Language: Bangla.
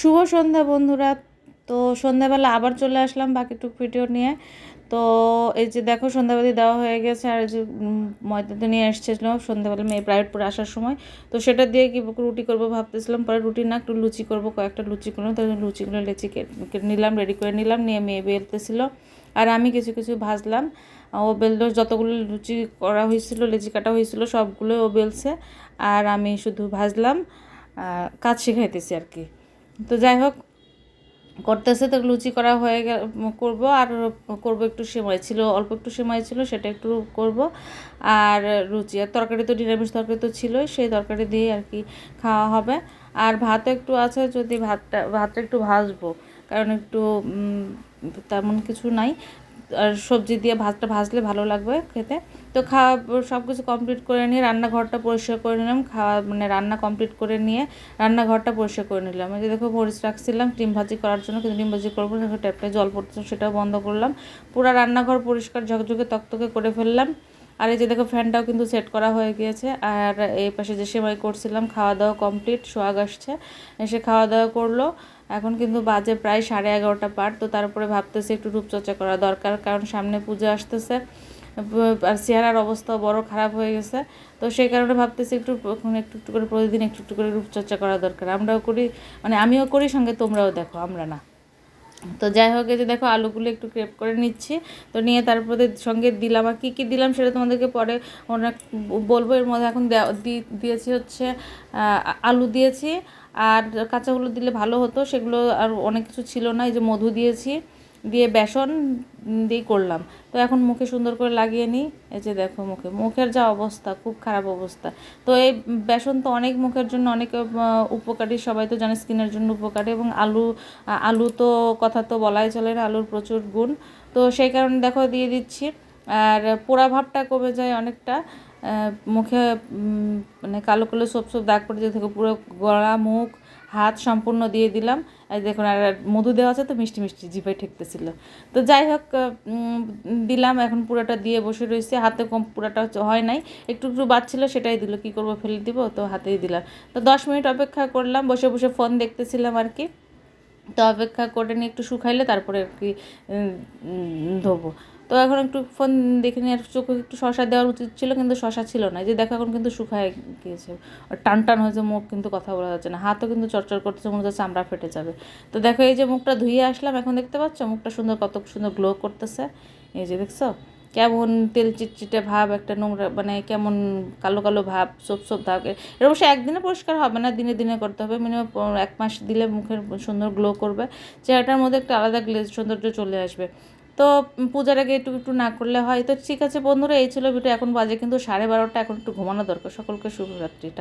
শুভ সন্ধ্যা বন্ধুরা। তো সন্ধ্যাবেলা আবার চলে আসলাম বাকিটুক ভিডিও নিয়ে। তো এই যে দেখো সন্ধ্যাবাতি দেওয়া হয়ে গেছে আর এই যে উম, ময়দা তো নিয়ে এসেছিল সন্ধ্যাবেলা মেয়ে প্রাইভেট পড়ে আসার সময়। তো সেটা দিয়ে কি রুটি করব ভাবতেছিলাম পরে রুটি না একটু লুচি করব কয়েকটা লুচি করলাম। তো লুচিগুলো লেচি কেটে নিলাম রেডি করে নিলাম নিয়ে মেয়ে বেলতেছিল আর আমি কিছু কিছু ভাজলাম। ও বেললো যতগুলো লুচি করা হয়েছিল লেচি কাটা হয়েছিল সবগুলো ও বেলছে। আর আমি শুধু ভাজলাম। কাজ শিখাইতেছি আর কি। তো যাই হোক, করতেছে তো লুচি করা হয়ে গেল করব আর করব একটু সেমাই ছিল, অল্প একটু সেমাই ছিল, সেটা একটু করব। আর লুচি আর তরকারি তো, নিরামিষ তরকারি তো ছিলই, সেই তরকারি দিয়ে আর কি খাওয়া হবে। আর ভাত একটু আছে, যদি ভাতটা ভাতটা একটু ভাজবো, কারণ একটু তেমন কিছু নাই। আর সবজি দিয়ে ভাতটা ভাজলে ভালো লাগবে খেতে। তো খাওয়া সব কিছু কমপ্লিট করে নিয়ে রান্নাঘরটা পরিষ্কার করে নিলাম। খাওয়া মানে রান্না কমপ্লিট করে নিয়ে রান্নাঘরটা পরিষ্কার করে নিলাম। এই যে দেখো মরিচ রাখছিলাম, ডিম ভাজি করার জন্য, কিন্তু ডিম ভাজি করব ট্যাপটা জল পড়ছে সেটাও বন্ধ করলাম। পুরো রান্নাঘর পরিষ্কার, ঝকঝকে, তকতকে করে ফেললাম। আর এই যে দেখো ফ্যানটাও কিন্তু সেট করা হয়ে গিয়েছে। আর এই পাশে যে সেমাই করছিলাম খাওয়া দাওয়া কমপ্লিট সোয়াগ আসছে। এসে খাওয়া দাওয়া করল। এখন কিন্তু বাজে প্রায় সাড়ে এগারোটা পার, তো তারপরে ভাবতেছি একটু রূপচর্চা করা দরকার, কারণ সামনে পুজো আসতেছে। আর চেহারার অবস্থা বড় খারাপ হয়ে গেছে। তো সেই কারণে ভাবতেছি একটু এখন একটু একটু করে প্রতিদিন একটু একটু করে রূপচর্চা করা দরকার। আমরাও করি মানে আমিও করি, সঙ্গে তোমরাও দেখো, আমরা না। তো যাই হোক যে দেখো আলুগুলো একটু ক্রেপ করে নিচ্ছি। তো নিয়ে তারপরে সঙ্গে দিলাম। আর কী কী দিলাম সেটা তোমাদেরকে পরে অনেক বলব। এর মধ্যে এখন দিয়েছি হচ্ছে আলু দিয়েছি। আর কাঁচাগুলো দিলে ভালো হতো। সেগুলো আর অনেক কিছু ছিল না। এই যে মধু দিয়েছি। দিয়ে বেসন দিয়ে করলাম। তো এখন মুখে সুন্দর করে লাগিয়ে নিই। এই যে দেখো মুখে, মুখের যা অবস্থা, খুব খারাপ অবস্থা। তো এই বেসন তো অনেক মুখের জন্য অনেক উপকারী, সবাই তো জানে স্কিনের জন্য উপকারী এবং আলু আলু তো কথা তো বলাই চলে না, আলুর প্রচুর গুণ। তো সেই কারণে দেখো দিয়ে দিচ্ছি। আর পোড়া ভাবটা কমে যায় অনেকটা। মুখে মানে কালো কালো সব সব দাগ পড়ে যেতে পুরো গলা, মুখ, হাত সম্পূর্ণ দিয়ে দিলাম। দেখুন, আর মধু দেওয়া আছে তো, মিষ্টি মিষ্টি জিভে ঠেকতেছিল। তো যাই হোক দিলাম, এখন পুরোটা দিয়ে বসে রয়েছে। হাতে কম পুরোটা হয় নাই। একটু একটু বাচ্ছিল সেটাই দিল। কি করব, ফেলে দিব, তো হাতেই দিলাম। তো দশ মিনিট অপেক্ষা করলাম, বসে বসে ফোন দেখতেছিলাম আর কি। তো অপেক্ষা করে নিয়ে একটু শুকাইলে, তারপরে আর কি ধোবো। তো এখন একটু ফোন দেখে নিয়ে চোখে একটু শশা দেওয়ার উচিত ছিল, কিন্তু শশা ছিল না। যে দেখো, এখন কিন্তু শুকায় গিয়েছে। টান টান হয়েছে, মুখ কিন্তু কথা বলা যাচ্ছে না। হাতও কিন্তু চরচর করতেছে, মনে হচ্ছে চামড়া ফেটে যাবে। তো দেখো, এই যে মুখটা ধুয়ে আসলাম, এখন দেখতে পাচ্ছ? মুখটা সুন্দর, কত সুন্দর গ্লো করতেছে। এই যে দেখছ? কেমন তেল চিটচিটে ভাব, একটা নোংরা মানে কেমন কালো কালো ভাব, সোপ সোপ থাকে এটা অবশ্যই একদিনে পরিষ্কার হবে না, দিনে দিনে করতে হবে। মিনিমাম এক মাস দিলে মুখের সুন্দর গ্লো করবে। চেহারাটার মধ্যে একটা আলাদা গ্লেজ সৌন্দর্য চলে আসবে। তো পূজার আগে একটু একটু না করলে হয়। তো ঠিক আছে বন্ধুরা, এই ছিল ভিডিও এখন বাজে কিন্তু সাড়ে বারোটা, এখন একটু ঘুমানো দরকার। সকলকে শুভরাত্রিটা।